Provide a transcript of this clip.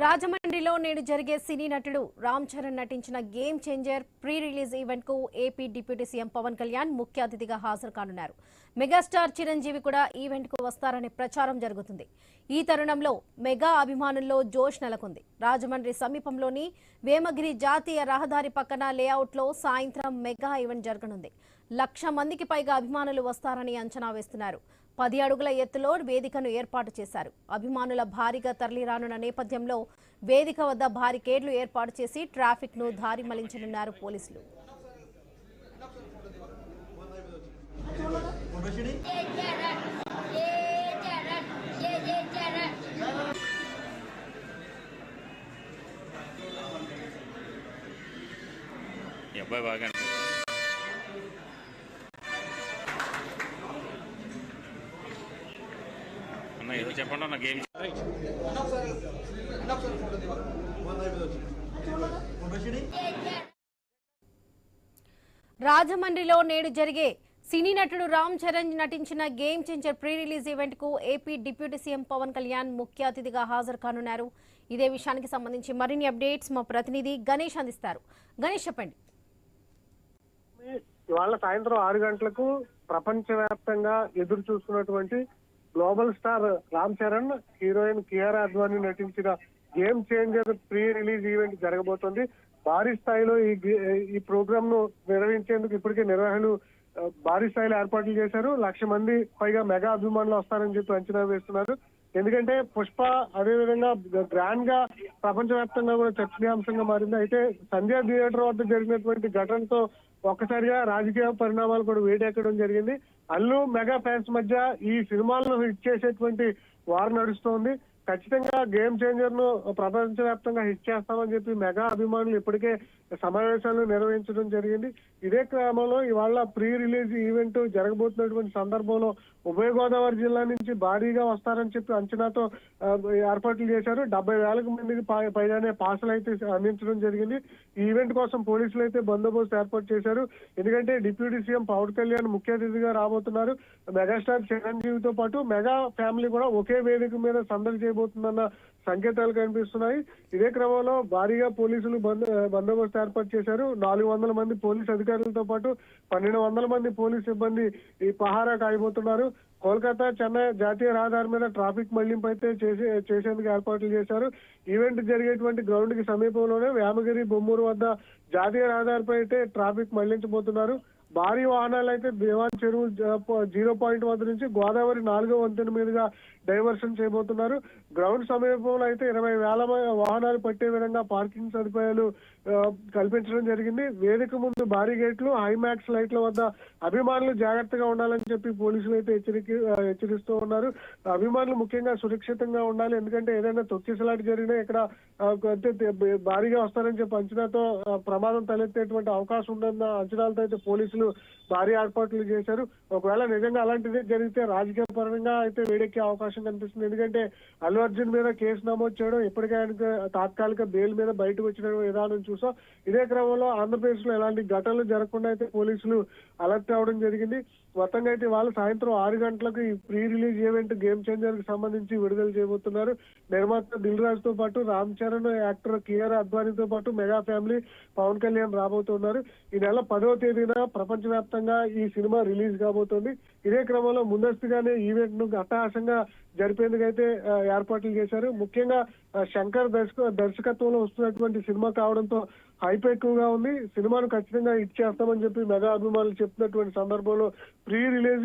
రాజమండ్రిలో నేడు జరిగే సినీ నటుడు రామ్ చరణ్ నటించిన game changer pre release ఈవెంట్కు AP deputy CM Pawan Kalyan ముఖ్య అతిథిగా హాజరు కానున్నారు. మెగాస్టార్ చిరంజీవి కూడా ఈవెంట్కు వస్తారనే ప్రచారం జరుగుతుంది. ఈ తరుణంలో మెగా అభిమానుల్లో జోష్ నెలకొంది. రాజమండ్రి సమీపంలోని వేమగిరి జాతీయ రహదారి పక్కన లేఅవుట్లో సాయంత్రం మెగా ఈవెంట్ జరగనుంది. లక్ష మందికి పైగా అభిమానులు వస్తారని అంచనా వేస్తున్నారు. పది అడుగుల ఎత్తులో వేదికను ఏర్పాటు చేశారు. అభిమానుల భారీగా తరలిరానున్న నేపథ్యంలో వేదిక వద్ద బారికేడ్లు ఏర్పాటు చేసి ట్రాఫిక్ను దారి మళ్ళించనున్నారు పోలీసులు. అబ్బాయి బాగా అన్న ఏదో చెప్పండి అన్న గేమ్ రాజమండ్రిలో నేడు జరిగే సినీ నటుడు రామ్ చరణ్ నటించిన game changer pre release ఈవెంట్కు AP deputy CM Pawan Kalyan ముఖ్య అతిథిగా హాజరు కానున్నారు ఇదే విషయానికి సంబంధించి మరిన్ని అప్డేట్స్ మా ప్రతినిధి గణేష్ అందిస్తారు. గణేష్ చెప్పండి. ఇవాళ సాయంత్రం ఆరు గంటలకు ప్రపంచవ్యాప్తంగా ఎదురు చూస్తున్నటువంటి global star Ram Charan heroine Kiara Advani నటించిన game changer pre release event జరగబోతోంది. భారీ స్థాయిలో ఈ ఈ ప్రోగ్రామ్ను నిర్వహించేందుకు ఇప్పటికే నిర్వహణలు భారీ స్థాయిలో ఏర్పాట్లు చేశారు. లక్ష మంది పైగా మెగా అభిమానులు వస్తారని చెప్పి అంచనా వేస్తున్నారు. ఎందుకంటే పుష్ప అదే విధంగా గ్రాండ్గా ప్రపంచవ్యాప్తంగా కూడా చర్చనీయాంశంగా మారింది. అయితే సంధ్యా థియేటర్ వద్ద జరిగినటువంటి ఘటనతో ఒక్కసారిగా రాజకీయ పరిణామాలు కూడా వేడెక్కడం జరిగింది. అల్లు మెగా ఫ్యాన్స్ మధ్య ఈ సినిమాలను హిట్ చేసేటువంటి వారు నడుస్తోంది. ఖచ్చితంగా గేమ్ చేంజర్ను ప్రపంచవ్యాప్తంగా హిట్ చేస్తామని చెప్పి మెగా అభిమానులు ఇప్పటికే సమావేశాలు నిర్వహించడం జరిగింది. ఇదే క్రమంలో ఇవాళ ప్రీ రిలీజ్ ఈవెంట్ జరగబోతున్నటువంటి సందర్భంలో ఉభయ గోదావరి జిల్లా నుంచి భారీగా వస్తారని చెప్పి అంచనాతో ఏర్పాట్లు చేశారు. డెబ్బై వేలకు మందికి పైగానే పాసులు అయితే అందించడం జరిగింది. ఈవెంట్ కోసం పోలీసులు అయితే బందోబస్తు ఏర్పాటు చేశారు. ఎందుకంటే డిప్యూటీ సీఎం పవన్ కళ్యాణ్ ముఖ్య అతిథిగా రాబోతున్నారు. మెగాస్టార్ చిరంజీవితో పాటు మెగా ఫ్యామిలీ కూడా ఒకే వేదిక మీద సందడి చేయబోతుందన్న సంకేతాలు కనిపిస్తున్నాయి. ఇదే క్రమంలో భారీగా పోలీసులు బందోబస్తు ఏర్పాటు చేశారు. నాలుగు వందల మంది పోలీస్ అధికారులతో పాటు పన్నెండు వందల మంది పోలీస్ సిబ్బంది ఈ పహారా కాయబోతున్నారు. కోల్కతా చెన్నై జాతీయ రహదారి మీద ట్రాఫిక్ మళ్ళింపు అయితే చేసే చేసేందుకు ఏర్పాట్లు చేశారు. ఈవెంట్ జరిగేటువంటి గ్రౌండ్కి సమీపంలోనే వేమగిరి బొమ్మూరు వద్ద జాతీయ రహదారిపై అయితే ట్రాఫిక్ మళ్ళించబోతున్నారు. భారీ వాహనాలు అయితే దేవాన్ చెరువు జీరో పాయింట్ వద్ద నుంచి గోదావరి నాలుగో వంతెన మీదుగా డైవర్షన్ చేయబోతున్నారు. గ్రౌండ్ సమీపంలో అయితే ఇరవై వేల వాహనాలు పట్టే విధంగా పార్కింగ్ సదుపాయాలు కల్పించడం జరిగింది. వేదిక ముందు భారీ గేట్లు హైమాక్స్ లైట్ల వద్ద అభిమానులు జాగ్రత్తగా ఉండాలని చెప్పి పోలీసులు అయితే హెచ్చరిక హెచ్చరిస్తూ ఉన్నారు. అభిమానులు ముఖ్యంగా సురక్షితంగా ఉండాలి. ఎందుకంటే ఏదైనా తొక్కిసలాట జరిగినా ఇక్కడ భారీగా వస్తారని చెప్పి అంచనాతో ప్రమాదం తలెత్తేటువంటి అవకాశం ఉందన్న అంచనాలతో అయితే పోలీసులు భారీ ఏర్పాట్లు చేశారు. ఒకవేళ నిజంగా అలాంటిది జరిగితే రాజకీయ పరంగా అయితే వేడెక్కే అవకాశం కనిపిస్తుంది. ఎందుకంటే అల్లు అర్జున్ మీద కేసు నమోదు చేయడం ఇప్పటికే ఆయనకు తాత్కాలిక బెయిల్ మీద బయటకు వచ్చిన విధానం చూసాం. ఇదే క్రమంలో ఆంధ్రప్రదేశ్లో ఎలాంటి ఘటనలు జరగకుండా అయితే పోలీసులు అలర్ట్ అవడం జరిగింది. మొత్తంగా అయితే వాళ్ళు సాయంత్రం ఆరు గంటలకు ఈ ప్రీ రిలీజ్ ఈవెంట్ గేమ్ చేంజర్కి సంబంధించి విడుదల చేయబోతున్నారు. నిర్మాత దిల్ రాజ్తో పాటు రామ్ చరణ్ యాక్టర్ కేఆర్ అద్వానీతో పాటు మెగా ఫ్యామిలీ పవన్ కళ్యాణ్ రాబోతున్నారు. ఈ నెల పదవ తేదీన ప్రపంచవ్యాప్తంగా ఈ సినిమా రిలీజ్ కాబోతోంది. ఇదే క్రమంలో ముందస్తుగానే ఈవెంట్ను అట్టహాసంగా జరిపేందుకైతే ఏర్పాట్లు చేశారు. ముఖ్యంగా శంకర్ దర్శక దర్శకత్వంలో వస్తున్నటువంటి సినిమా కావడంతో హైప్ ఎక్కువగా ఉంది. సినిమాను ఖచ్చితంగా హిట్ చేస్తామని చెప్పి మెగా అభిమానులు చెప్తున్నటువంటి సందర్భంలో ప్రీ రిలీజ్